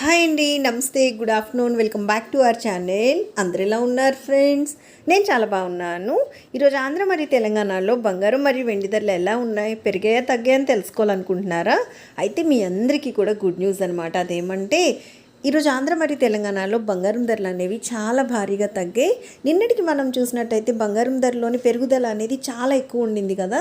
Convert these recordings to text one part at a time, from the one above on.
Hi అండి నమస్తే good afternoon welcome back to our channel. అందరు ఎలా ఉన్నారు ఫ్రెండ్స్? నేను చాలా బాగున్నాను. ఈరోజు ఆంధ్ర మరియు తెలంగాణలో బంగారం మరియు వెండి ధరలు ఎలా ఉన్నాయి పెరిగాయా తగ్గాయని తెలుసుకోవాలనుకుంటున్నారా? అయితే మీ అందరికీ కూడా గుడ్ న్యూస్ అనమాట అదేమంటే ఈరోజు ఆంధ్ర మరియు తెలంగాణలో బంగారం ధరలు అనేవి చాలా భారీగా తగ్గాయి నిన్నటికి మనం చూసినట్టయితే బంగారం ధరలోని పెరుగుదల అనేది చాలా ఎక్కువ ఉండింది కదా.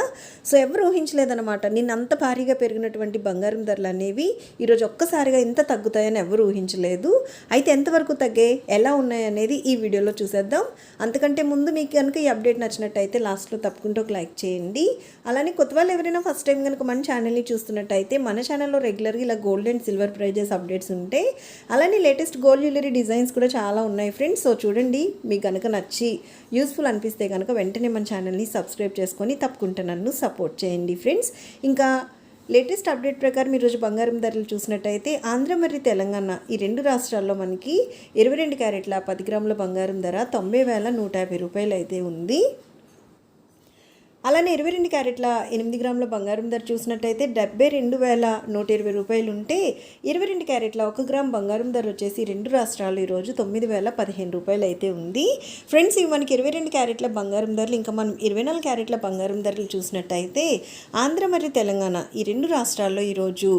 సో ఎవరు ఊహించలేదన్నమాట. నిన్న అంత భారీగా పెరిగినటువంటి బంగారం ధరలు అనేవి ఈరోజు ఒక్కసారిగా ఇంత తగ్గుతాయని ఎవరు ఊహించలేదు. అయితే ఎంతవరకు తగ్గాయి ఎలా ఉన్నాయి అనేది ఈ వీడియోలో చూసేద్దాం. అంతకంటే ముందు మీకు కనుక ఈ అప్డేట్ నచ్చినట్టయితే లాస్ట్లో తప్పకుండా ఒక లైక్ చేయండి. అలానే కొత్త వాళ్ళు ఎవరైనా ఫస్ట్ టైం కనుక మన ఛానల్ని చూస్తున్నట్టయితే మన ఛానల్లో రెగ్యులర్గా ఇలా gold and silver prizes updates ఉంటాయి అలానే లేటెస్ట్ గోల్డ్ జ్యువెలరీ డిజైన్స్ కూడా చాలా ఉన్నాయి ఫ్రెండ్స్. సో చూడండి మీకు కనుక నచ్చి యూస్ఫుల్ అనిపిస్తే కనుక వెంటనే మన ఛానల్ని సబ్స్క్రైబ్ చేసుకొని తప్పకుండా నన్ను సపోర్ట్ చేయండి ఫ్రెండ్స్. ఇంకా లేటెస్ట్ అప్డేట్ ప్రకారం ఈరోజు బంగారం ధరలు చూసినట్టయితే ఆంధ్ర మరియు తెలంగాణ ఈ రెండు రాష్ట్రాల్లో మనకి ఇరవై రెండు క్యారెట్ల పది గ్రాముల బంగారం ధర తొంభై వేల నూట యాభై రూపాయలు అయితే ఉంది. అలానే ఇరవై రెండు క్యారెట్ల ఎనిమిది గ్రాముల బంగారం ధర చూసినట్టయితే డెబ్బై రెండు వేల నూట ఇరవై రూపాయలు ఉంటే ఇరవై రెండు క్యారెట్ల ఒక గ్రామ్ బంగారం ధర వచ్చేసి రెండు రాష్ట్రాలు ఈరోజు తొమ్మిది వేల పదిహేను రూపాయలు అయితే ఉంది. ఫ్రెండ్స్ ఇవి మనకి ఇరవై రెండు క్యారెట్ల బంగారం ధరలు ఇంకా మనం ఇరవై నాలుగు క్యారెట్ల బంగారం ధరలు చూసినట్టయితే ఆంధ్ర మరియు తెలంగాణ ఈ రెండు రాష్ట్రాల్లో ఈరోజు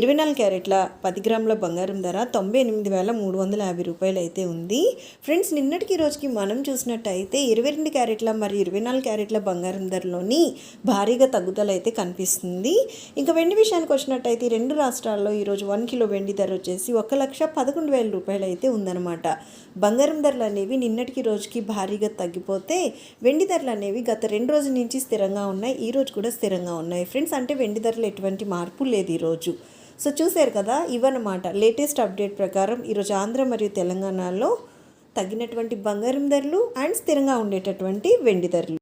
ఇరవై నాలుగు క్యారెట్ల పది గ్రాముల బంగారం ధర తొంభై ఎనిమిది వేల మూడు వందల యాభై రూపాయలు అయితే ఉంది. ఫ్రెండ్స్ నిన్నటికి రోజుకి మనం చూసినట్టయితే ఇరవై రెండు క్యారెట్ల మరియు ఇరవై నాలుగు క్యారెట్ల బంగారం ధరలు రాష్ట్రాల్లోని భారీగా తగ్గుదల అయితే కనిపిస్తుంది. ఇంకా వెండి విషయానికి వచ్చినట్టయితే రెండు రాష్ట్రాల్లో ఈరోజు వన్ కిలో వెండి ధర వచ్చేసి ఒక లక్ష పదకొండు వేల రూపాయలు అయితే ఉందన్నమాట. బంగారం ధరలు అనేవి నిన్నటికి రోజుకి భారీగా తగ్గిపోతే వెండి ధరలు అనేవి గత రెండు రోజుల నుంచి స్థిరంగా ఉన్నాయి ఈ రోజు కూడా స్థిరంగా ఉన్నాయి. ఫ్రెండ్స్ అంటే వెండి ధరలు ఎటువంటి మార్పు లేదు ఈరోజు. సో చూశారు కదా ఇవన్నమాట. లేటెస్ట్ అప్డేట్ ప్రకారం ఈరోజు ఆంధ్ర మరియు తెలంగాణలో తగ్గినటువంటి బంగారం ధరలు అండ్ స్థిరంగా ఉండేటటువంటి వెండి ధరలు.